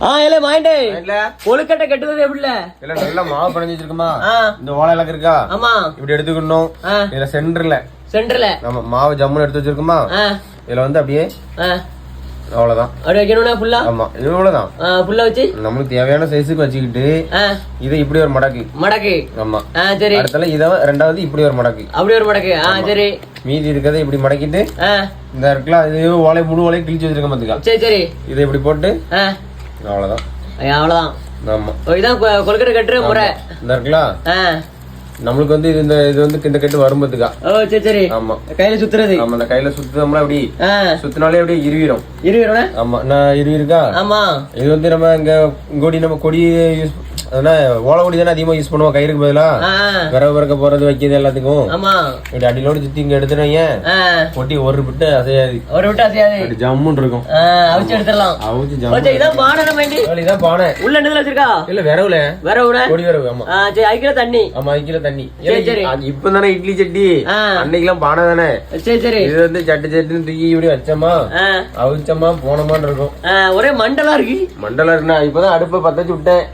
ஆ இல்ல மாயிண்டே இல்ல கொழுக்கட்டை கட்டுவது எப்படில இல்ல? நல்லா மாவு பிணைஞ்சு வச்சிருக்குமா? இந்த ஓலை இலக்கு இருக்கா? ஆமா. இப்படி எடுத்துக்கணும். இதுல சென்டர்ல. சென்டர்ல. நம்ம மாவு ஜம்முன்னு எடுத்து வச்சிருக்குமா? இதுல வந்து அப்படியே அவ்வளவுதான் அப்படி வைக்கணும்னா ஃபுல்லா ஆமா இது இவ்வளவுதான் ஃபுல்லா வச்சு? நம்மளுக்கு தேவையான சைஸுக்கு வச்சுக்கிட்டு இதை இப்படி ஒரு மடக்கு. மடக்கு. ஆமா. சரி. அடுத்தால இதை ரெண்டாவது இப்படி ஒரு மடக்கு. அப்படி ஒரு மடக்கு. ஆ சரி. மீதி இருக்கிறத இப்படி மடக்கிட்டு இந்த இருக்குல்ல இது ஓலை முழு ஓலை கிழிச்சு வச்சிருக்க பாத்துக்கா. சரி சரி. இதை இப்படி போட்டு ஆ அவ்வளவுதான். ஐயா, அவ்வளவுதான். ஆமா ஓ, இதான் கொ- கொழுக்கட்டை கட்டுற முறை. இந்த இருக்குல்ல ஆ. நம்மளுக்கு வந்து இந்த இது வந்து இந்த கட்டு வரும் பாத்துக்கா ஓ சரி சரி. ஆமா. கையில சுத்துறது. ஆமா இந்த கையில சுத்தம்னா அப்படி சுத்தினாலே அப்படியே இருவிடும். இருவரோட ஆமா நான் இருவி இருக்கா ஆமா. இது வந்து நம்ம இங்க கொடி நம்ம கொடி யூஸ் அதனால ஓலை கொடி தானே அதிகமா யூஸ் பண்ணுவோம்? கயிறுக்கு பதிலா ஆ விறகு பிறக்க போறது வைக்கிறது எல்லாத்துக்கும். ஆமா. இப்படி அடியிலோடு சுத்தி இங்க எடுத்துறீங்க ஆ. கொட்டி ஒரு விட்டு அசையாது. ஒரு விட்டு அசையாது. ஜம்முன்னு இருக்கும். அவிச்சு எடுத்துடலாம். அவுச்சு ஜம்மு இதான் பானை நம்ம இண்டி. இதான் பானை. உள்ள என்னதுல வச்சிருக்கா? இல்ல விரவுல வேற விட கொடி விரவு ஆமா. சரி ஐக்கிற தண்ணி. ஆமா வைக்கல தண்ணி. சரி, சரி. இப்ப தானே இட்லி சட்டி. ஆ. அன்னைக்கெல்லாம் பானை தானே. சரி சரி. இது வந்து சட்டு சட்டுன்னு தூக்கி இப்படி வச்சோமா? அவிச்சோமா போனோமான்னு இருக்கும். ஒரே மண்டலா இருக்கு. மண்டலம் இருக்குண்ணா இப்பதான் அடுப்பை பத்த வச்சு விட்டேன்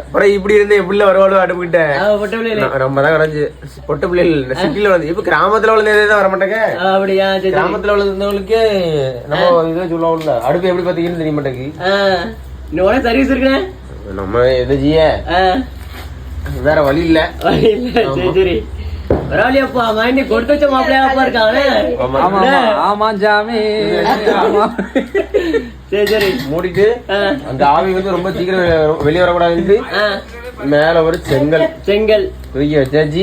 அப்புறம் இப்படி இருந்து எப்படில வருவாளோ அடுப்புக்கிட்ட ஆ, பொட்டை பிள்ளைகளே. நான் ரொம்ப தான் கிடைஞ்சு பொட்ட பிள்ளைகள் சிட்டில வந்து இப்ப கிராமத்துல வளர்ந்ததே தான் வர மாட்டேங்க. ஆ, அப்படியா. கிராமத்துல வளர்ந்தவங்களுக்கு நம்ம இதை சொல்லுவோம்ல அடுப்பு எப்படி பாத்தீங்கன்னு தெரிய மாட்டேங்குது. சர்வீஸ் இருக்குண்ணே? நம்ம எதை ஆ, வேற வழி இல்ல. இல்ல, சரி சரி. பரவாயில்லையாப்பா மைண்டி கொடுத்து வச்ச மாப்பிள்ளையாப்பா இருக்கானே ஆமா. ஆமா ஜாமி ஆமா. சரி சரி மூடிட்டு அந்த ஆவி வந்து ரொம்ப சீக்கிரம் வெளிய வரக்கூடாதுன்னு ஆ, மேல ஒரு செங்கல். செங்கல். தூக்கி வச்சாச்சு.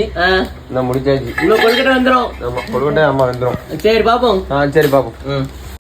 நான் முடிச்சாச்சு. இன்னும் கொழுக்கட்டை வந்துரும். ஆமா கொழுக்கட்டை ஆமா வந்துரும். சரி பாப்போம் ஆ சரி பாப்போம் ம்.